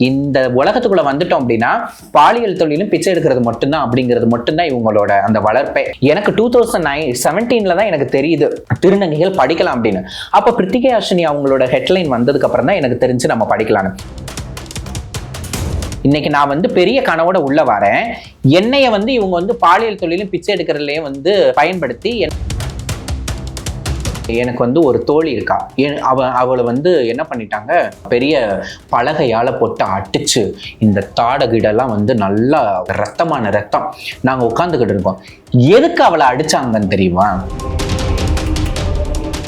இந்த உலகத்துக்குள்ள வந்துட்டோம் அப்படின்னா பாலியல் தொழிலும் பிச்சை எடுக்கிறது மட்டும்தான் அப்படிங்கிறது மட்டும்தான் இவங்களோட அந்த வளர்ப்பே. எனக்கு டூ தௌசண்ட் நைன் செவன்டீன்ல தான் எனக்கு தெரியுது. திருநங்கைகள் படிக்கலாம் அப்படின்னு. அப்ப பிரித்திகை அஸ்வினி அவங்களோட ஹெட்லைன் வந்ததுக்கு அப்புறம் தான் எனக்கு தெரிஞ்சு நம்ம படிக்கலாம்னு. இன்னைக்கு நான் வந்து பெரிய கனவோட உள்ள வரேன். என்னைய வந்து இவங்க வந்து பாலியல் தொழிலும் பிச்சை எடுக்கிறதுலயும் வந்து பயன்படுத்தி என்- எனக்கு வந்து ஒரு தோழி இருக்கா? அவ அவளை வந்து என்ன பண்ணிட்டாங்க? பெரிய பலகையால போட்டு அடிச்சு இந்த தாடகிடெல்லாம் வந்து நல்லா ரத்தமான ரத்தம். நாங்க உட்காந்துக்கிட்டு இருக்கோம். எதுக்கு அவளை அடிச்சாங்கன்னு தெரியுமா?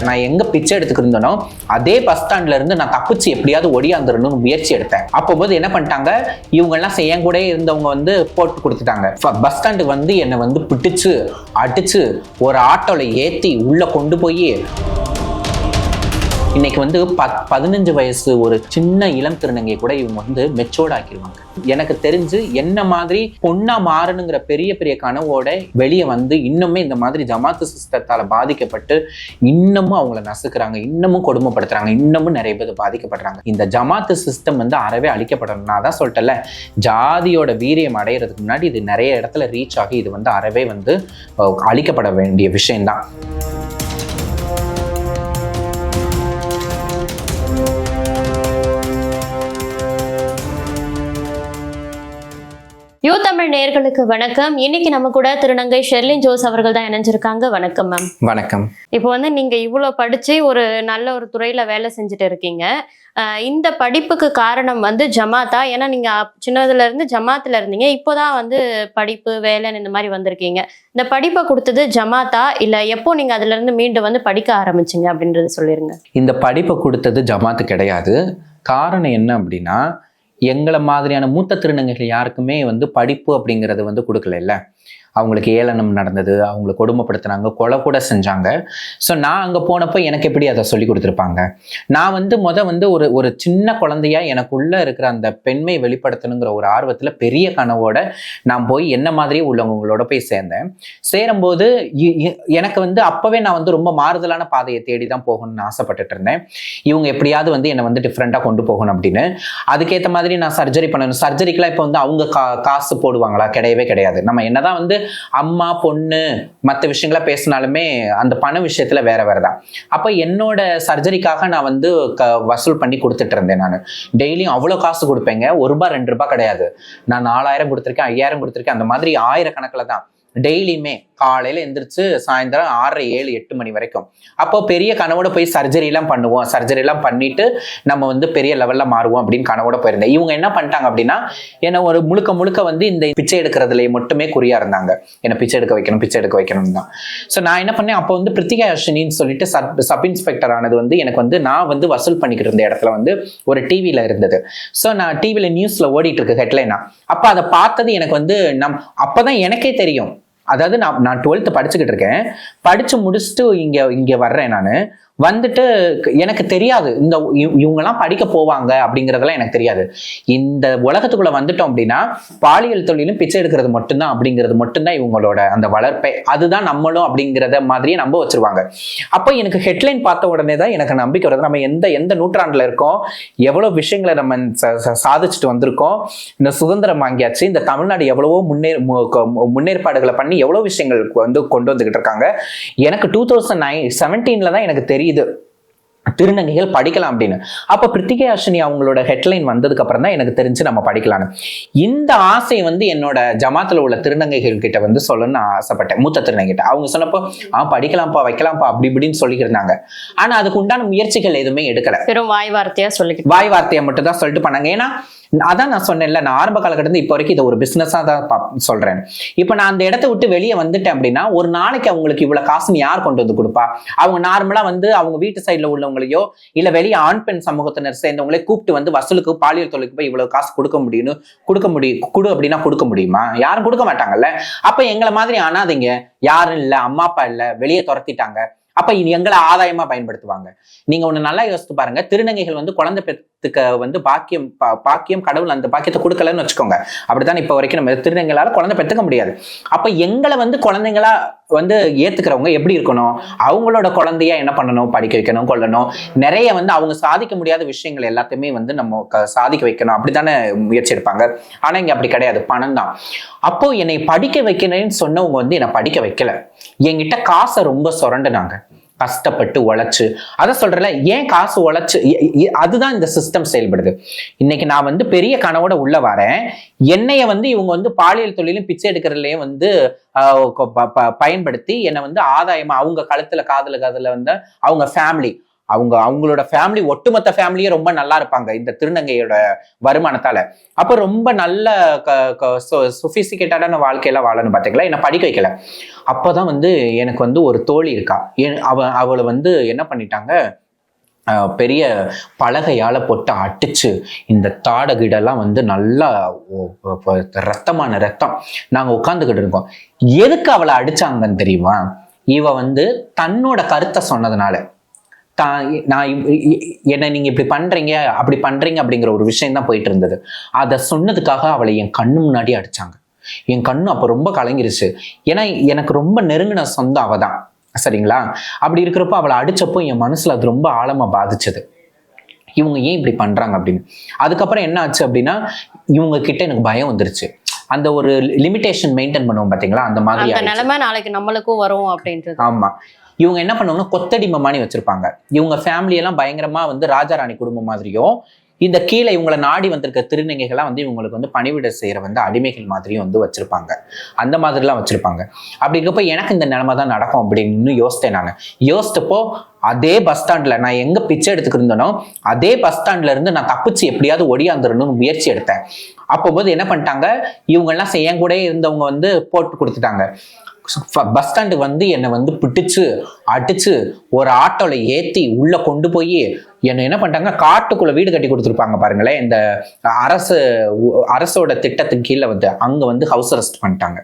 நான் எங்க பிச்சை எடுத்துக்கிருந்தனோ அதே பஸ் ஸ்டாண்ட்ல இருந்து நான் தப்பிச்சு எப்படியாவது ஒடியாந்துடணும்னு முயற்சி எடுத்தேன். அப்போ போது என்ன பண்ணிட்டாங்க இவங்க எல்லாம் செய்ய கூட இருந்தவங்க வந்து போட்டு கொடுத்துட்டாங்க. பஸ் ஸ்டாண்டுக்கு வந்து என்னை வந்து பிடிச்சு அடிச்சு ஒரு ஆட்டோல ஏத்தி உள்ள கொண்டு போய் இன்னைக்கு வந்து பத் பதினஞ்சு வயசு ஒரு சின்ன இளம் திருநங்கை கூட இவங்க வந்து மெச்சோர்ட் ஆக்கிடுவாங்க எனக்கு தெரிஞ்சு என்ன மாதிரி பொண்ணா மாறணுங்கிற பெரிய பெரிய கனவோட வெளியே வந்து இன்னுமே இந்த மாதிரி ஜமாத்து சிஸ்டத்தால் பாதிக்கப்பட்டு இன்னமும் அவங்கள நசுக்கிறாங்க இன்னமும் கொடுமைப்படுத்துறாங்க இன்னமும் நிறைய பேர் பாதிக்கப்படுறாங்க. இந்த ஜமாத்து சிஸ்டம் வந்து அறவே அழிக்கப்படணும் நான் தான் சொல்லிட்டல ஜாதியோட வீரியம் அடையிறதுக்கு முன்னாடி இது நிறைய இடத்துல ரீச் ஆகி இது வந்து அறவே வந்து அழிக்கப்பட வேண்டிய விஷயம்தான். யூ தமிழ் நேயர்களுக்கு வணக்கம். இன்னைக்கு நம்ம கூட திருநங்கை ஷெர்லின் ஜோஸ் அவர்கள் தான் இணைஞ்சிருக்காங்க. வணக்கம் மேம். வணக்கம். இப்போ வந்து நீங்க இவ்வளோ படிச்சு ஒரு நல்ல ஒரு துறையில வேலை செஞ்சுட்டு இருக்கீங்க. இந்த படிப்புக்கு காரணம் வந்து ஜமாத்தா. ஏன்னா நீங்க சின்னதுல இருந்து ஜமாத்துல இருந்தீங்க. இப்போதான் வந்து படிப்பு வேலைன்னு இந்த மாதிரி வந்திருக்கீங்க. இந்த படிப்பை கொடுத்தது ஜமாத்தா? இல்ல எப்போ நீங்க அதுல இருந்து மீண்டு வந்து படிக்க ஆரம்பிச்சீங்க அப்படின்றது சொல்லிருங்க. இந்த படிப்பை கொடுத்தது ஜமாத்து கிடையாது. காரணம் என்ன அப்படின்னா எங்களை மாதிரியான மூத்த திருநங்கைகள் யாருக்குமே வந்து படிப்பு அப்படிங்கிறது வந்து கொடுக்கல அவங்களுக்கு ஏளனம் நடந்தது அவங்களை கொடுமைப்படுத்துனாங்க கொலை கூட செஞ்சாங்க. ஸோ நான் அங்கே போனப்போ எனக்கு எப்படி அதை சொல்லி கொடுத்துருப்பாங்க? நான் வந்து முத வந்து ஒரு ஒரு சின்ன குழந்தையா எனக்குள்ளே இருக்கிற அந்த பெண்மை வெளிப்படுத்தணுங்கிற ஒரு ஆர்வத்தில் பெரிய கனவோட நான் போய் என்ன மாதிரி உள்ளவங்களோட போய் சேர்ந்தேன். சேரும்போது இ- எனக்கு வந்து அப்போவே நான் வந்து ரொம்ப மாறுதலான பாதையை தேடி தான் போகணும்னு ஆசைப்பட்டுட்டு இருந்தேன் இவங்க எப்படியாவது வந்து என்னை வந்து டிஃப்ரெண்ட்டாக கொண்டு போகணும் அப்படின்னு. அதுக்கேற்ற மாதிரி நான் சர்ஜரி பண்ணணும். சர்ஜரிக்கெலாம் இப்போ வந்து அவங்க கா காசு போடுவாங்களா? கிடையவே கிடையாது. நம்ம என்னதான் வந்து அம்மா பொண்ணு மற்ற விஷயங்கள பேசினாலுமே அந்த பண விஷயத்துல வேற வேறு தான் அப்போ என்னோட சர்ஜரிக்காக நான் வந்து க வசூல் பண்ணி கொடுத்துட்டு இருந்தேன் நான். டெய்லியும் அவ்வளோ காசு கொடுப்பேங்க. ஒரு ரூபாய் ரெண்டு ரூபாய் கிடையாது. நான் நாலாயிரம் கொடுத்துருக்கேன் ஐயாயிரம் கொடுத்துருக்கேன். அந்த மாதிரி ஆயிரக்கணக்கில் தான். டெய்லியுமே காலையில எந்திரிச்சு சாயந்தரம் ஆறரை ஏழு எட்டு மணி வரைக்கும். அப்போ பெரிய கனவோட போய் சர்ஜரி எல்லாம் பண்ணுவோம். சர்ஜரி எல்லாம் பண்ணிட்டு நம்ம வந்து பெரிய லெவல்ல மாறுவோம் அப்படின்னு கனவோட போயிருந்தேன். இவங்க என்ன பண்ணிட்டாங்க அப்படின்னா என்ன ஒரு முழுக்க முழுக்க வந்து இந்த பிச்சை எடுக்கிறதுல மட்டுமே குறியா இருந்தாங்க. என்ன பிச்சை எடுக்க வைக்கணும் பிச்சை எடுக்க வைக்கணும் தான். ஸோ நான் என்ன பண்ணேன் அப்போ வந்து பிரித்திகா அஸ்வினின்னு சொல்லிட்டு சப் சப் இன்ஸ்பெக்டர் ஆனது வந்து எனக்கு வந்து நான் வந்து வசூல் பண்ணிக்கிட்டு இருந்த இடத்துல வந்து ஒரு டிவியில இருந்தது. ஸோ நான் டிவியில நியூஸ்ல ஓடிட்டு இருக்கு ஹெட்லைனா அப்போ அதை பார்த்தது எனக்கு வந்து நம் அப்பதான் எனக்கே தெரியும். அதாவது நான் நான் டுவெல்த்து படிச்சுக்கிட்டு இருக்கேன். படித்து முடிச்சுட்டு இங்கே இங்கே வர்றேன் நான். வந்துட்டு எனக்கு தெரியாது. இந்த இவங்கெல்லாம் படிக்க போவாங்க அப்படிங்கிறதெல்லாம் எனக்கு தெரியாது. இந்த உலகத்துக்குள்ள வந்துட்டோம் அப்படின்னா பாலியல் தொழிலும் பிச்சை எடுக்கிறது மட்டும்தான் அப்படிங்கிறது மட்டும்தான் இவங்களோட அந்த வளர்ப்பே. அதுதான் நம்மளும் அப்படிங்கிறத மாதிரியே நம்ப வச்சிருவாங்க. அப்போ எனக்கு ஹெட்லைன் பார்த்த உடனே தான் எனக்கு நம்பிக்கை வருது. நம்ம எந்த எந்த நூற்றாண்டுல இருக்கோம்? எவ்வளோ விஷயங்களை நம்ம ச- சாதிச்சுட்டு வந்திருக்கோம்? இந்த சுதந்திரம் வாங்கியாச்சு. இந்த தமிழ்நாடு எவ்வளவோ முன்னே மு- முன்னேற்பாடுகளை பண்ணி எவ்வளோ விஷயங்கள் வந்து கொண்டு வந்துகிட்டு இருக்காங்க. எனக்கு டூ தௌசண்ட் நைன் செவன்டீன்ல தான் எனக்கு தெரியும். தெரியுது. திருநங்கைகள் படிக்கலாம் அப்படின்னு. அப்ப பிரித்திகை அஸ்வினி அவங்களோட ஹெட்லைன் வந்ததுக்கு அப்புறம் தான் எனக்கு தெரிஞ்சு நம்ம படிக்கலாம்னு. இந்த ஆசை வந்து என்னோட ஜமாத்துல உள்ள திருநங்கைகள் கிட்ட வந்து சொல்லணும்னு ஆசைப்பட்டேன். மூத்த திருநங்கைகிட்ட. அவங்க சொன்னப்போ ஆ படிக்கலாம்ப்பா வைக்கலாம்ப்பா அப்படி இப்படின்னு சொல்லியிருந்தாங்க ஆனா அதுக்கு உண்டான முயற்சிகள் எதுவுமே எடுக்கல. வெறும் வாய் வார்த்தையா சொல்லிக்கிட்டு. வாய் வார்த்தையை மட்டும் தான் சொல்லிட்டு பண்ணாங்க ஏன்னா அதான் நான் சொன்னேன்ல நான் ஆரம்ப காலகட்டத்தில் இப்போ வரைக்கும் இதை ஒரு பிசினஸா தான் பா- சொல்றேன். இப்போ நான் அந்த இடத்த விட்டு வெளியே வந்துட்டேன் அப்படின்னா ஒரு நாளைக்கு அவங்களுக்கு இவ்வளவு காசுன்னு யார் கொண்டு வந்து கொடுப்பா? அவங்க நார்மலா வந்து அவங்க வீட்டு சைடில் உள்ளவங்களையோ இல்ல வெளியே ஆண் பெண் சமூகத்தினர் சேர்ந்தவங்களே கூப்பிட்டு வந்து வசூலுக்கு பாலியல் தொழிலுக்கு போய் இவ்வளவு காசு கொடுக்க முடியும்னு கொடுக்க முடியும் கொடு அப்படின்னா கொடுக்க முடியுமா? யாரும் கொடுக்க மாட்டாங்கல்ல. அப்ப எங்களை மாதிரி ஆனாதீங்க யாரும் இல்ல அம்மா அப்பா இல்ல வெளியே துரத்திட்டாங்க. அப்ப இனி எங்களை ஆதாயமா பயன்படுத்துவாங்க. நீங்க ஒண்ணு நல்லா யோசித்து பாருங்க. திருநங்கைகள் வந்து குழந்தை பெற்றுக்க பெத்துக்க வந்து பாக்கியம் பா- பாக்கியம் கடவுள் அந்த பாக்கியத்தை கொடுக்கலன்னு வச்சுக்கோங்க. அப்படித்தான் இப்ப வரைக்கும் நம்ம திருநங்கைகளால குழந்தை பெத்துக்க முடியாது. அப்ப எங்களை வந்து குழந்தைங்களா வந்து ஏத்துக்கிறவங்க எப்படி இருக்கணும்? அவங்களோட குழந்தைய என்ன பண்ணணும்? படிக்க வைக்கணும்? கொள்ளணும்? நிறைய வந்து அவங்க சாதிக்க முடியாத விஷயங்கள் எல்லாத்தையுமே வந்து நம்ம க- சாதிக்க வைக்கணும். அப்படித்தானே முயற்சி எடுப்பாங்க. ஆனா இங்க அப்படி கிடையாது. பணம் தான் அப்போ என்னை படிக்க வைக்கணும்னு சொன்னவங்க வந்து என்னை படிக்க வைக்கல. என்கிட்ட காசை ரொம்ப சுரண்டுனாங்க. கஷ்டப்பட்டு உழைச்சு. அதை சொல்றல ஏன் காசு உழைச்சு அதுதான் இந்த சிஸ்டம் செயல்படுது. இன்னைக்கு நான் வந்து பெரிய கனவோட உள்ள வரேன். என்னைய வந்து இவங்க வந்து பாலியல் தொழிலும் பிச்சை எடுக்கிறதுலயும் வந்து ஆஹ், ப- ப- பயன்படுத்தி என்னை வந்து ஆதாயமா அவங்க கழுத்துல காதுல காதல வந்து அவங்க ஃபேமிலி அவங்க அவங்களோட ஃபேமிலி ஒட்டுமொத்த ஃபேமிலியே ரொம்ப நல்லா இருப்பாங்க இந்த திருநங்கையோட வருமானத்தால. அப்ப ரொம்ப நல்ல சுஃபிசிகேட்டடான வாழ்க்கையெல்லாம் வாழணும் பாத்தீங்களா? என்ன படிக்க வைக்கல. அப்போதான் வந்து எனக்கு வந்து ஒரு தோழி இருக்கா. அவ அவளை வந்து என்ன பண்ணிட்டாங்க? பெரிய பலகையால போட்டு அடிச்சு இந்த தாடகிடெல்லாம் வந்து நல்லா ரத்தமான ரத்தம். நாங்க உட்காந்துக்கிட்டு இருக்கோம். எதுக்கு அவளை அடிச்சாங்கன்னு தெரியுமா? இவ வந்து தன்னோட கருத்தை சொன்னதுனால. தான் நான் என்னை நீங்கள் இப்படி பண்ணுறீங்க அப்படி பண்ணுறீங்க அப்படிங்கிற ஒரு விஷயம் தான் போயிட்டு இருந்தது. அதை சொன்னதுக்காக அவளை என் கண்ணு முன்னாடி அடித்தாங்க என் கண்ணு அப்போ ரொம்ப கலங்கிருச்சு. ஏன்னா எனக்கு ரொம்ப நெருங்கின சொந்தம் அவ தான். சரிங்களா? அப்படி இருக்கிறப்போ அவளை அடித்தப்போ என் மனசில் அது ரொம்ப ஆழமாக பாதிச்சது. இவங்க ஏன் இப்படி பண்ணுறாங்க அப்படின்னு. அதுக்கப்புறம் என்ன ஆச்சு அப்படின்னா இவங்க கிட்ட எனக்கு பயம் வந்துருச்சு. அந்த ஒரு லிமிட்டேஷன் மெயின்டைன் பண்ணுவோம் பாத்தீங்களா? அந்த மாதிரி. நிலைமை நாளைக்கு நம்மளுக்கும் வரும் அப்படின்றது. ஆமா. இவங்க என்ன பண்ணுவாங்கன்னா கொத்தடிமை மாதிரி வச்சிருப்பாங்க. இவங்க ஃபேமிலி எல்லாம் பயங்கரமா வந்து ராஜாராணி குடும்பம் மாதிரியும் இந்த கீழே இவங்களை நாடி வந்திருக்க திருநங்கைகள்லாம் வந்து இவங்களுக்கு வந்து பணிவிட செய்யற வந்து அடிமைகள் மாதிரியும் வந்து வச்சிருப்பாங்க. அந்த மாதிரிலாம் வச்சிருப்பாங்க. அப்படி இருக்கப்ப எனக்கு இந்த நிலைமை தான் நடக்கும் அப்படின்னு யோசித்தேன் நான். யோசித்தப்போ அதே பஸ் ஸ்டாண்ட்ல நான் எங்க பிச்சை எடுத்துக்கிட்டு இருந்தேனோ அதே பஸ் ஸ்டாண்ட்ல இருந்து நான் தப்பிச்சு எப்படியாவது ஒடியாந்துடணும்னு முயற்சி எடுத்தேன். அப்போது என்ன பண்ணிட்டாங்க? இவங்க எல்லாம் என் கூட இருந்தவங்க வந்து போட்டு கொடுத்துட்டாங்க. பஸ் ஸ்டாண்டு வந்து என்னை வந்து பிடிச்சு அடிச்சு ஒரு ஆட்டோவில் ஏற்றி உள்ளே கொண்டு போய் என்னை என்ன பண்ணிட்டாங்க? காட்டுக்குள்ளே வீடு கட்டி கொடுத்துருப்பாங்க பாருங்களேன். இந்த அரசு அரசோட திட்டத்துக்கு கீழே வந்து அங்கே வந்து ஹவுஸ் அரெஸ்ட் பண்ணிட்டாங்க.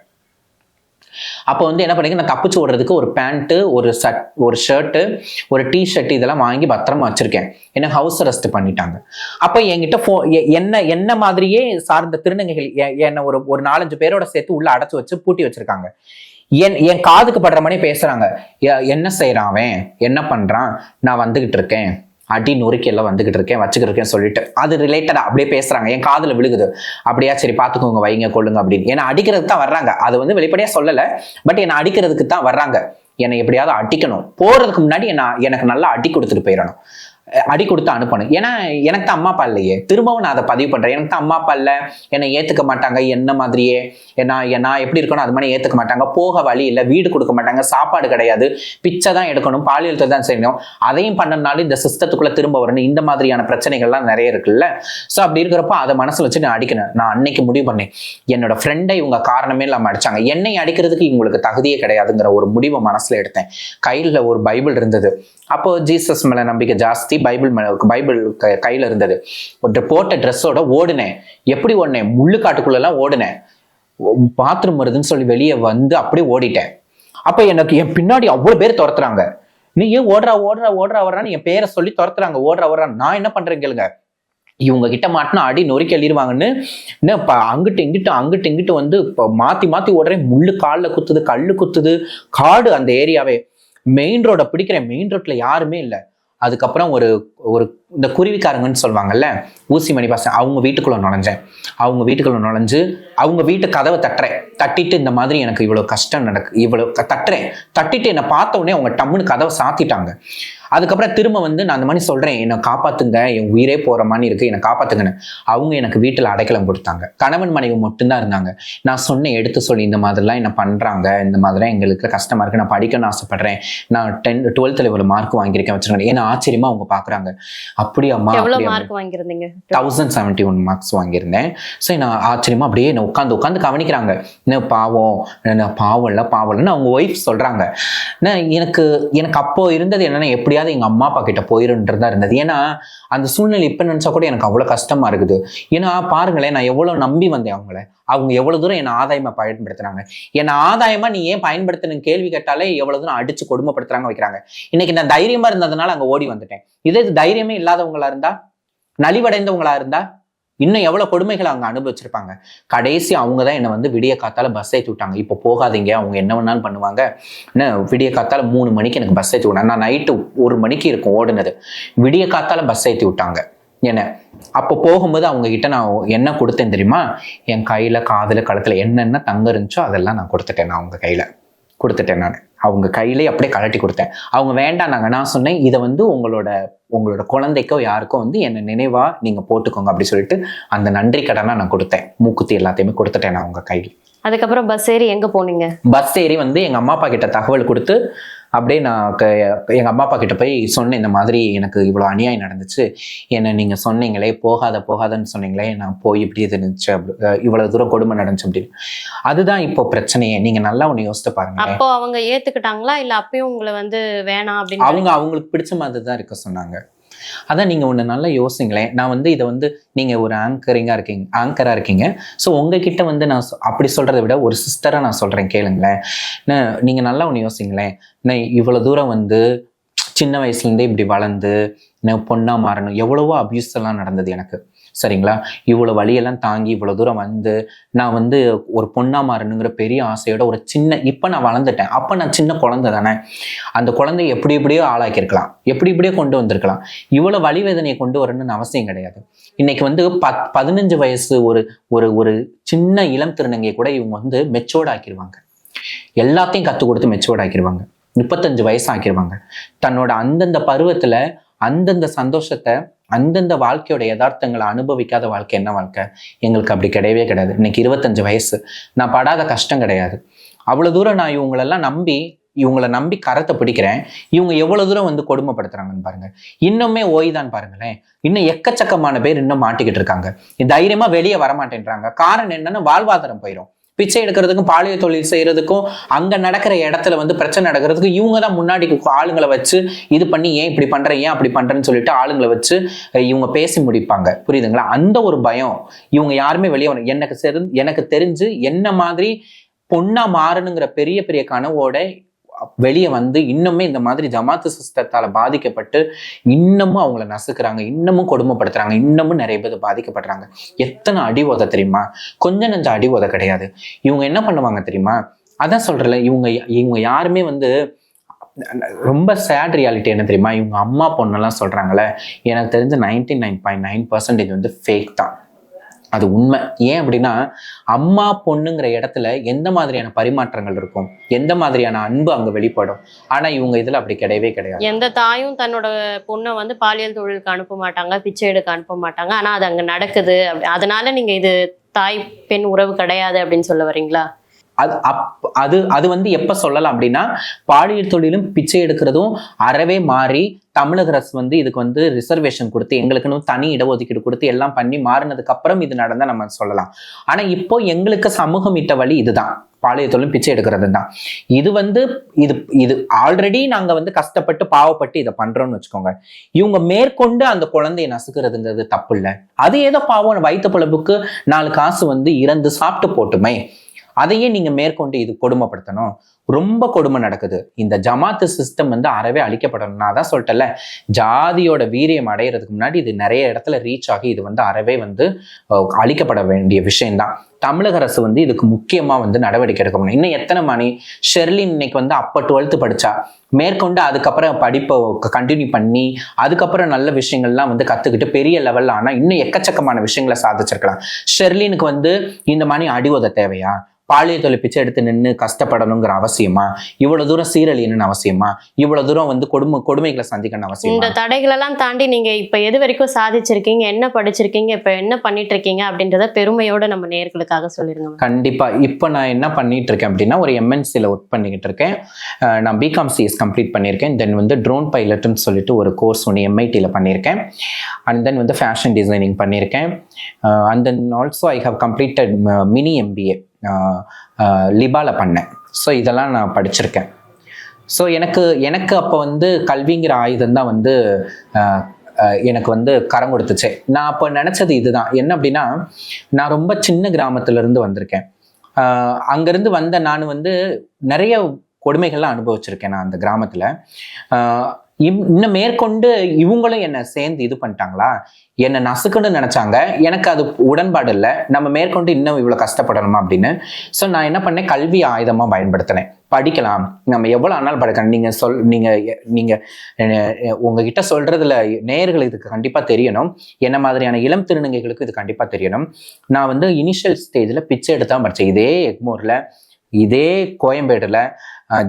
அப்போ வந்து என்ன பண்ணிக்க நான் தப்பிச்சு ஓடுறதுக்கு ஒரு பேண்ட்டு ஒரு சட் ஒரு ஷர்ட்டு ஒரு டிஷர்ட் இதெல்லாம் வாங்கி பத்திரமா வச்சிருக்கேன். என்ன ஹவுஸ் அரெஸ்ட் பண்ணிட்டாங்க. அப்போ என்கிட்ட ஃபோ எ- என்ன என்ன மாதிரியே சார்ந்த திருநங்கைகள் என்னை ஒரு ஒரு நாலஞ்சு பேரோட சேர்த்து உள்ள அடைச்சு வச்சு பூட்டி வச்சிருக்காங்க. என் என் காதுக்கு படுற மாதிரி பேசுறாங்க. என்ன செய்யறான் அவன்? என்ன பண்றான்? நான் வந்துகிட்டு இருக்கேன். அடி நொறுக்கி எல்லாம் வந்துகிட்டு இருக்கேன் வச்சுக்கிட்டு இருக்கேன் சொல்லிட்டு. அது ரிலேட்டடாக அப்படியே பேசுறாங்க. என் காதில் விழுகுது. அப்படியா சரி பார்த்துக்கோங்க வைங்க கொள்ளுங்க அப்படின்னு. ஏன்னா அடிக்கிறதுக்கு தான் வர்றாங்க. அது வந்து வெளிப்படையாக சொல்லலை. பட் என்னை அடிக்கிறதுக்கு தான் வர்றாங்க. என்னை எப்படியாவது அடிக்கணும். போறதுக்கு முன்னாடி என்ன எனக்கு நல்லா அடி கொடுத்துட்டு போயிடணும். அடி கொடுத்து அனுப்பணும். ஏன்னா எனக்கு தான் அம்மா அப்பா இல்லையே. திரும்பவும் நான் அதை பதிவு பண்றேன். எனக்கு தான் அம்மா அப்பா இல்லை. என்னை ஏத்துக்க மாட்டாங்க. என்ன மாதிரியே? நான் நான் எப்படி இருக்கணும் அது மாதிரி ஏத்துக்க மாட்டாங்க. போக வழி இல்லை. வீடு கொடுக்க மாட்டாங்க. சாப்பாடு கிடையாது. பிச்சை தான் எடுக்கணும். பாலியல் தொழில் தான் செய்யணும். அதையும் பண்ணனாலும் இந்த சிஸ்டத்துக்குள்ள திரும்ப வரணும். இந்த மாதிரியான பிரச்சனைகள்லாம் நிறைய இருக்குல்ல. ஸோ அப்படி இருக்கிறப்ப அதை மனசில் வச்சு நான் அடிக்கணும். நான் அன்னைக்கு முடிவு பண்ணேன். என்னோட ஃப்ரெண்டை இவங்க காரணமே இல்லாமல் அடிச்சாங்க. என்னை அடிக்கிறதுக்கு இவங்களுக்கு தகுதியே கிடையாதுங்கிற ஒரு முடிவை மனசுல எடுத்தேன். கையில் ஒரு பைபிள் இருந்தது. அப்போ ஜீசஸ் மேல நம்பிக்கை ஜாஸ்தி பைபிள் மேல பைபிள் கையில இருந்தது. ஒரு போட்ட ட்ரெஸ்ஸோட ஓடினேன். எப்படி ஓடினேன்? முள்ளுக்காட்டுக்குள்ள எல்லாம் ஓடினேன். பாத்ரூம் வருதுன்னு சொல்லி வெளியே வந்து அப்படியே ஓடிட்டேன். அப்ப எனக்கு என் பின்னாடி அவ்வளவு பேர் துரத்துறாங்க. நீ ஏன் ஓடுறா ஓடுறா ஓடுறா ஓடுறான்னு என் பேரை சொல்லி துரத்துறாங்க. ஓடுறா ஓடுறா. நான் என்ன பண்றேன் கேளுங்க. இவங்க கிட்ட மாட்டினா அடி நொறுக்கி எழுதிருவாங்கன்னு என்ன இப்ப அங்கிட்டு இங்கிட்டு அங்கிட்டு இங்கிட்டு வந்து இப்போ மாற்றி மாற்றி ஓடுறேன். முள்ளு காலில் குத்துது கல் குத்துது. காடு அந்த ஏரியாவே. மெயின் ரோட பிடிக்கிற மெயின் ரோட்ல யாருமே இல்லை. அதுக்கப்புறம் ஒரு ஒரு இந்த குருவிக்காரங்கன்னு சொல்லுவாங்கல்ல ஊசி மணி பாசம் அவங்க வீட்டுக்குள்ள நுழைஞ்சேன். அவங்க வீட்டுக்குள்ள நுழைஞ்சு அவங்க வீட்டு கதவை தட்டுறேன். தட்டிட்டு இந்த மாதிரி எனக்கு இவ்வளவு கஷ்டம் நடக்கு இவ்வளவு க- தட்டுறேன். தட்டிட்டு என்னை பார்த்த உடனே அவங்க டம்முன்னு கதவை சாத்திட்டாங்க. அதுக்கப்புறம் திரும்ப வந்து நான் அந்த மாதிரி சொல்றேன் என்னை காப்பாத்துங்க என் உயிரே போற மாதிரி இருக்கு என்னை காப்பாத்துங்கன்னு. அவங்க எனக்கு வீட்டுல அடைக்கலம் கொடுத்தாங்க. கணவன் மனைவி மட்டும்தான் இருந்தாங்க. நான் சொன்னேன் எடுத்து சொல்லி இந்த மாதிரிலாம் என்ன பண்றாங்க? இந்த மாதிரிலாம் எங்களுக்கு கஷ்டமா இருக்கு. நான் படிக்கணும்னு ஆசைப்படுறேன். நான் டென் டுவெல்த்ல இவ்வளவு மார்க் வாங்கியிருக்கேன் வச்சிருக்கேன் ஏன்னா ஆச்சரியமா அவங்க பாக்குறாங்க. அப்படியாம்மா எவ்வளவு மார்க் வாங்கியிருந்தீங்க? தௌசண்ட் செவன்ட்டி ஒன் மார்க்ஸ் வாங்கியிருந்தேன். ஸோ நான் ஆச்சரியமா அப்படியே என்ன உட்காந்து உட்காந்து கவனிக்கிறாங்க. என்ன பாவம் என்ன பாவம் இல்லை பாவம் இல்லைன்னு அவங்க ஒய்ஃப் சொல்றாங்க. எனக்கு எனக்கு அப்போ இருந்தது என்னன்னா எப்படியாவது எங்க அம்மா அப்பா கிட்ட போயிருன்றதா இருந்தது. ஏன்னா அந்த சூழ்நிலை இப்ப நினைச்சா கூட எனக்கு அவ்வளவு கஷ்டமா இருக்குது. ஏன்னா பாருங்களேன் நான் எவ்வளவு நம்பி வந்தேன் அவங்கள. அவங்க எவ்வளவு தூரம் என்ன ஆதாயமா பயன்படுத்துறாங்க? என்ன ஆதாயமா நீ ஏன் பயன்படுத்தணும் கேள்வி கேட்டாலே எவ்வளவு தூரம் அடிச்சு கொடுமைப்படுத்துறாங்க வைக்கிறாங்க. இன்னைக்கு நான் தைரியமா இருந்ததுனால அங்க ஓடி வந்துட்டேன். இதே இது தைரியமே இல்லாதவங்களா இருந்தா? நலிவடைந்தவங்களா இருந்தா? இன்னும் எவ்வளவு கொடுமைகளை அவங்க அனுபவிச்சிருப்பாங்க? கடைசி அவங்க தான் என்னை வந்து விடிய காத்தால பஸ் ஏற்றி விட்டாங்க. இப்போ போகாதீங்க. அவங்க என்ன வேணாலும் பண்ணுவாங்க. என்ன விடிய காத்தால மூணு மணிக்கு எனக்கு பஸ் ஏற்றி விட்டாங்க. நான் நைட்டு ஒரு மணிக்கு இருக்கும் ஓடுனது. விடிய காத்தால பஸ் ஏற்றி விட்டாங்க. என்ன? அப்போ போகும்போது அவங்க கிட்ட நான் என்ன கொடுத்தேன் தெரியுமா? என் கையில காதுல கழுத்துல என்னென்ன தங்க இருந்துச்சோ அதெல்லாம் நான் கொடுத்துட்டேன் நான் அவங்க கையில. கொடுத்துட்டேன் நான். அவங்க கையிலே அப்படியே கழட்டி கொடுத்தேன். அவங்க வேண்டானாங்க நான் சொன்னேன். இதை வந்து உங்களோட உங்களோட குழந்தைக்கோ யாருக்கோ வந்து என்ன நினைவா நீங்க போட்டுக்கோங்க அப்படி சொல்லிட்டு அந்த நன்றி கடனா நான் கொடுத்தேன். மூக்குத்தி எல்லாத்தையுமே கொடுத்துட்டேன் நான் அவங்க கையில். அதுக்கப்புறம் பஸ் ஏறி எங்க போனீங்க? பஸ் ஏறி வந்து எங்க அம்மா அப்பா கிட்ட தகவல் கொடுத்து அப்படியே நான் க- எங்க அம்மா அப்பா கிட்ட போய் சொன்னேன் இந்த மாதிரி எனக்கு இவ்வளோ அநியாயம் நடந்துச்சு என்ன நீங்க சொன்னீங்களே போகாத போகாதன்னு சொன்னீங்களே நான் போய் இப்படி இருந்துச்சு அப்படி அஹ் இவ்வளவு தூரம் கொடுமை நடந்துச்சு அப்படின்னு. அதுதான் இப்போ பிரச்சனையே நீங்க நல்லா ஒன்று யோசித்து பாருங்க அப்போ அவங்க ஏத்துக்கிட்டாங்களா? இல்ல அப்பயும் உங்களை வந்து வேணாம் அப்படின்னு அவங்க அவங்களுக்கு பிடிச்ச மாதிரி தான் இருக்க சொன்னாங்க. அதான் நீங்க ஒண்ணு நல்லா யோசிங்களேன். நான் வந்து இதை வந்து நீங்க ஒரு ஆங்கரிங்கா இருக்கீங்க ஆங்கரா இருக்கீங்க. ஸோ உங்ககிட்ட வந்து நான் அப்படி சொல்றதை விட ஒரு சிஸ்டரா நான் சொல்றேன் கேளுங்களேன். நீங்கள் நீங்க நல்லா ஒன்று யோசிங்களேன். நான் இவ்வளவு தூரம் வந்து சின்ன வயசுல இருந்தே இப்படி வளர்ந்து நான் பொண்ணா மாறணும். எவ்வளவோ அப்யூஸ் எல்லாம் நடந்தது எனக்கு. சரிங்களா? இவ்வளோ வழியெல்லாம் தாங்கி இவ்வளோ தூரம் வந்து நான் வந்து ஒரு பொண்ணா மாறணுங்கிற பெரிய ஆசையோட ஒரு சின்ன இப்போ நான் வளர்ந்துட்டேன். அப்போ நான் சின்ன குழந்தை தானே. அந்த குழந்தைய எப்படி எப்படியோ ஆளாக்கியிருக்கலாம். எப்படி இப்படியோ கொண்டு வந்திருக்கலாம். இவ்வளோ வழி வேதனையை கொண்டு வரணும்னு அவசியம் கிடையாது. இன்னைக்கு வந்து பத் பதினஞ்சு வயசு ஒரு ஒரு ஒரு சின்ன இளம் திருநங்கையை கூட இவங்க வந்து மெச்சோர்ட் ஆக்கிடுவாங்க எல்லாத்தையும் கற்றுக் கொடுத்து மெச்சோர்ட் ஆக்கிடுவாங்க முப்பத்தஞ்சு வயசு ஆக்கிடுவாங்க தன்னோட அந்தந்த பருவத்தில் அந்தந்த சந்தோஷத்தை அந்தந்த வாழ்க்கையோட யதார்த்தங்களை அனுபவிக்காத வாழ்க்கை என்ன வாழ்க்கை? எங்களுக்கு அப்படி கிடையவே கிடையாது. இன்னைக்கு இருபத்தஞ்சு வயசு. நான் படாத கஷ்டம் கிடையாது. அவ்வளவு தூரம் நான் இவங்களெல்லாம் நம்பி இவங்கள நம்பி கரத்தை பிடிக்கிறேன். இவங்க எவ்வளவு தூரம் வந்து கொடுமைப்படுத்துறாங்கன்னு பாருங்க. இன்னுமே ஓய்தான் பாருங்களேன். இன்னும் எக்கச்சக்கமான பேர் இன்னும் மாட்டிக்கிட்டு இருக்காங்க. தைரியமா வெளியே வரமாட்டேன்றாங்க. காரணம் என்னன்னு வாழ்வாதாரம் போயிடும் பிச்சை எடுக்கிறதுக்கும் பாலியல் தொழில் செய்யறதுக்கும் அங்க நடக்கிற இடத்துல வந்து பிரச்சனை நடக்கிறதுக்கும் இவங்க தான் முன்னாடி ஆளுங்களை வச்சு இது பண்ணி ஏன் இப்படி பண்ற ஏன் அப்படி பண்றேன்னு சொல்லிட்டு ஆளுங்களை வச்சு இவங்க பேசி முடிப்பாங்க. புரியுதுங்களா? அந்த ஒரு பயம் இவங்க யாருமே வெளியே வரும் எனக்கு எனக்கு தெரிஞ்சு என்ன மாதிரி பொண்ணா மாறணுங்கிற பெரிய பெரிய கனவோட வெளியே வந்து இன்னுமே இந்த மாதிரி ஜமாத்து சிஸ்டத்தால் பாதிக்கப்பட்டு இன்னமும் அவங்கள நசுக்கிறாங்க இன்னமும் கொடுமைப்படுத்துறாங்க இன்னமும் நிறைய பேர் பாதிக்கப்படுறாங்க. எத்தனை அடி உத தெரியுமா? கொஞ்ச நெஞ்ச அடி உத கிடையாது. இவங்க என்ன பண்ணுவாங்க தெரியுமா? அதான் சொல்றல இவங்க இவங்க யாருமே வந்து ரொம்ப சேட் ரியாலிட்டி என்ன தெரியுமா? இவங்க அம்மா பொண்ணெல்லாம் சொல்கிறாங்களே எனக்கு தெரிஞ்ச ninety nine point nine percentage வந்து ஃபேக் தான். அது உண்மை. ஏன் அப்படின்னா அம்மா பொண்ணுங்கிற இடத்துல எந்த மாதிரியான பரிமாற்றங்கள் இருக்கும்? எந்த மாதிரியான அன்பு அங்க வெளிப்படும்? ஆனா இவங்க இதுல அப்படி கிடையவே கிடையாது. எந்த தாயும் தன்னோட பொண்ணை வந்து பாலியல் தொழிலுக்கு அனுப்ப மாட்டாங்க பிச்சை எடுக்க அனுப்ப மாட்டாங்க. ஆனா அது அங்க நடக்குது. அப்படி அதனால நீங்க இது தாய் பெண் உறவு கிடையாது அப்படின்னு சொல்ல வரீங்களா? அது அப் அது அது வந்து எப்போ சொல்லலாம் அப்படின்னா பாலியல் தொழிலும் பிச்சை எடுக்கிறதும் அறவே மாறி தமிழக அரசு வந்து இதுக்கு வந்து ரிசர்வேஷன் கொடுத்து எங்களுக்குன்னு தனி இடஒதுக்கீடு கொடுத்து எல்லாம் பண்ணி மாறினதுக்கு அப்புறம் இது நடந்தால் நம்ம சொல்லலாம். ஆனால் இப்போ எங்களுக்கு சமூகம் இட்ட வழி இதுதான். பாலியல் தொழிலும் பிச்சை எடுக்கிறது தான். இது வந்து இது இது ஆல்ரெடி நாங்கள் வந்து கஷ்டப்பட்டு பாவப்பட்டு இதை பண்றோம்னு வச்சுக்கோங்க. இவங்க மேற்கொண்டு அந்த குழந்தையை நசுக்கிறதுங்கிறது தப்பு இல்லை. அது ஏதோ பாவம் வயிற்று பிழப்புக்கு நாலு காசு வந்து இறந்து சாப்பிட்டு போட்டுமே. அதையே நீங்க மேற்கொண்டு இது கொடுமைப்படுத்தணும். ரொம்ப கொடுமை நடக்குது. இந்த ஜமாத்து சிஸ்டம் வந்து அறவே அழிக்கப்படணும். நான் தான் சொல்லிட்டேன்ல ஜாதியோட வீரியம் அடையிறதுக்கு முன்னாடி இது நிறைய இடத்துல ரீச் ஆகி இது வந்து அறவே வந்து அழிக்கப்பட வேண்டிய விஷயம்தான். தமிழக அரசு வந்து இதுக்கு முக்கியமா வந்து நடவடிக்கை எடுக்கணும் இன்னும் எத்தனை மணி? ஷெர்லின் இன்னைக்கு வந்து அப்போ டுவெல்த்து படிச்சா. மேற்கொண்டு அதுக்கப்புறம் படிப்பை கண்டினியூ பண்ணி அதுக்கப்புறம் நல்ல விஷயங்கள்லாம் வந்து கத்துக்கிட்டு பெரிய லெவலில் ஆனா இன்னும் எக்கச்சக்கமான விஷயங்களை சாதிச்சிருக்கலாம். ஷெர்லினுக்கு வந்து இந்த மாதிரி அடி உத தேவையா? பாலியல் தொலைப்பிச்சு எடுத்து நின்று கஷ்டப்படணுங்கிற அவசியமா? இவ்வளவு தூரம் சீரழியணும்னு அவசியமா? இவ்வளவு தூரம் வந்து கொடுமை கொடுமைகளை சந்திக்கணும் அவசியம்? இந்த தடைகளெல்லாம் தாண்டி நீங்க இப்ப எது வரைக்கும் சாதிச்சிருக்கீங்க? என்ன படிச்சிருக்கீங்க? இப்ப என்ன பண்ணிட்டு இருக்கீங்க? அப்படின்றத பெருமையோட நம்ம நேர்களுக்காக சொல்லிருங்க கண்டிப்பா. இப்போ நான் என்ன பண்ணிட்டு இருக்கேன் அப்படின்னா ஒரு எம்என்சியில் ஒர்க் பண்ணிக்கிட்டு இருக்கேன் நான் பிகாம் சிஎஸ் கம்ப்ளீட் பண்ணியிருக்கேன். தென் வந்து ட்ரோன் பைலட்னு சொல்லிட்டு ஒரு கோர்ஸ் ஒன்று எம்ஐடியில் பண்ணியிருக்கேன். அண்ட் தென் வந்து ஃபேஷன் டிசைனிங் பண்ணியிருக்கேன். And then also I have completed mini MBA லிபால பண்ணேன். ஸோ இதெல்லாம் நான் படிச்சிருக்கேன். ஸோ எனக்கு எனக்கு அப்போ வந்து கல்விங்கிற ஆயுதம் தான் வந்து எனக்கு வந்து கரம் கொடுத்துச்சு. நான் அப்போ நினச்சது இதுதான். என்ன அப்படின்னா நான் ரொம்ப சின்ன கிராமத்துல இருந்து வந்திருக்கேன். அங்கேருந்து வந்த நான் வந்து நிறைய கொடுமைகள்லாம் அனுபவிச்சிருக்கேன் நான் அந்த கிராமத்தில். இன்னும் மேற்கொண்டு இவங்களும் என்னை சேர்ந்து இது பண்ணிட்டாங்களா? என்னை நசுக்குன்னு நினைச்சாங்க. எனக்கு அது உடன்பாடு இல்லை. நம்ம மேற்கொண்டு இன்னும் இவ்வளவு கஷ்டப்படணுமா அப்படின்னு. ஸோ நான் என்ன பண்ணேன்? கல்வி ஆயுதமா பயன்படுத்தினேன். படிக்கலாம். நம்ம எவ்வளவு ஆனாலும் படிக்கலாம்? நீங்க சொல் நீங்க நீங்க உங்ககிட்ட சொல்றதுல நேயர்களுக்கு இதுக்கு கண்டிப்பா தெரியணும். என்ன மாதிரியான இளம் திருநங்கைகளுக்கு இது கண்டிப்பா தெரியணும். நான் வந்து இனிஷியல் ஸ்டேஜ்ல பிச்சை எடுத்து தான் படித்தேன் இதே எக்மோர்ல இதே கோயம்பேடுல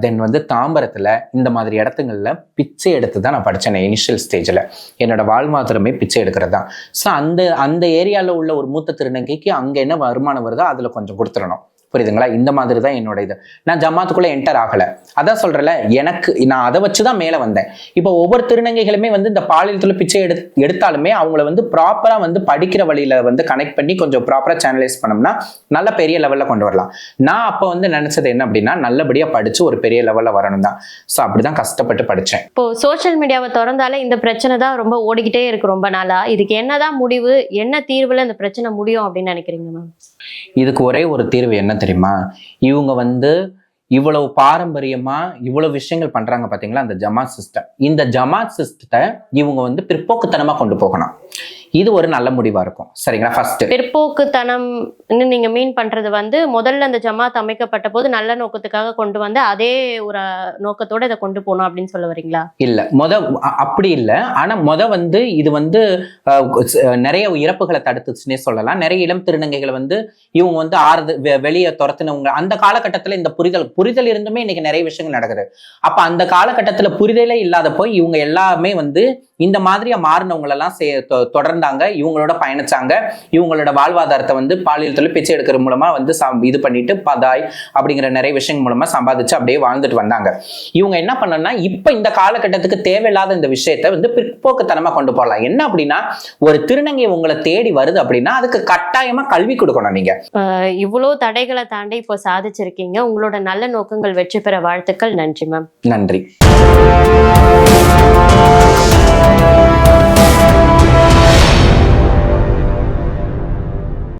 தென் வந்து தாம்பரத்தில் இந்த மாதிரி இடத்துங்களில் பிச்சை எடுத்து தான் நான் படித்தேன் இனிஷியல் ஸ்டேஜில் என்னோட வாழ்மாத்திரமே பிச்சை எடுக்கிறது. தான் ஸோ அந்த அந்த ஏரியாவில் உள்ள ஒரு மூத்த திருநங்கைக்கு அங்கே என்ன வருமானம் வருதோ அதில் கொஞ்சம் கொடுத்துடணும். புரியுதுங்களா? இந்த மாதிரி தான் என்னோட இது. நான் ஜமாத்துக்குள்ள என்டர் ஆகல. அதான் சொல்றேன்ல எனக்கு நான் அதை வச்சு தான் மேலே வந்தேன். இப்போ ஒவ்வொரு திருநங்கைகளுமே வந்து இந்த பாலியலத்துல பிச்சை எடு எடுத்தாலுமே அவங்கள வந்து ப்ராப்பரா வந்து படிக்கிற வழியில வந்து கனெக்ட் பண்ணி கொஞ்சம் ப்ராப்பரா சேனலைஸ் பண்ணோம்னா நல்ல பெரிய லெவல்ல கொண்டு வரலாம். நான் அப்போ வந்து நினைச்சது என்ன அப்படின்னா நல்லபடியா படிச்சு ஒரு பெரிய லெவல்ல வரணும் தான். ஸோ அப்படிதான் கஷ்டப்பட்டு படிச்சேன். இப்போ சோஷியல் மீடியாவை திறந்தாலே இந்த பிரச்சனை தான் ரொம்ப ஓடிக்கிட்டே இருக்கு ரொம்ப நாளா. இதுக்கு என்னதான் முடிவு என்ன தீர்வுல இந்த பிரச்சனை முடியும் அப்படின்னு நினைக்கிறீங்க மேம் இதுக்கு ஒரே ஒரு தீர்வு என்ன தெரியுமா? இவங்க வந்து இவ்வளவு பாரம்பரியமா இவ்வளவு விஷயங்கள் பண்றாங்க பாத்தீங்களா? அந்த ஜமாத் சிஸ்டம் இந்த ஜமாத் சிஸ்டத்தை இவங்க வந்து பிற்போக்குத்தனமா கொண்டு போகணும். இது ஒரு நல்ல முடிவா இருக்கும். சரிங்களா? ஃபர்ஸ்ட் பிற்போக்குத்தனம் நீங்க மீன் பண்றது வந்து முதல்ல அந்த ஜமாத் அமைக்கப்பட்ட போது நல்ல நோக்கத்துக்காக கொண்டு வந்து அதே ஒரு நோக்கத்தோட இதை கொண்டு போகணும் அப்படின்னு சொல்ல வரீங்களா? இல்ல. மொத அப்படி இல்ல. ஆனா மொத வந்து இது வந்து நிறைய இறப்புகளை தடுத்துச்சுன்னே சொல்லலாம். நிறைய இளம் திருநங்கைகளை வந்து இவங்க வந்து ஆறுது வெளியே துரத்துனவங்க அந்த காலகட்டத்துல இந்த புரிதல் புரிதல் இருந்துமே இன்னைக்கு நிறைய விஷயங்கள் நடக்குது. அப்ப அந்த காலகட்டத்துல புரிதலே இல்லாதப்போ இவங்க எல்லாமே வந்து இந்த மாதிரியா மாறினவங்களெல்லாம் சே தொடர்ந்தாங்க இவங்களோட பயணிச்சாங்க. இவங்களோட வாழ்வாதாரத்தை வந்து பாலியல் தொழில் பிச்சை எடுக்கிற மூலமா வந்து இது பண்ணிட்டு பதாய் அப்படிங்கிற நிறைய விஷயங்கள் மூலமா சம்பாதிச்சு அப்படியே வாழ்ந்துட்டு வந்தாங்க. இவங்க என்ன பண்ணணும்னா இப்ப இந்த காலகட்டத்துக்கு தேவையில்லாத இந்த விஷயத்தை வந்து பிற்போக்குத்தனமா கொண்டு போகலாம் என்ன அப்படின்னா ஒரு திருநங்கை உங்களை தேடி வருது அப்படின்னா அதுக்கு கட்டாயமா கல்வி கொடுக்கணும் நீங்க. அஹ் இவ்வளோ தடைகளை தாண்டி இப்போ சாதிச்சிருக்கீங்க. உங்களோட நல்ல நோக்கங்கள் வெற்றி பெற வாழ்த்துக்கள். நன்றி மேம் நன்றி.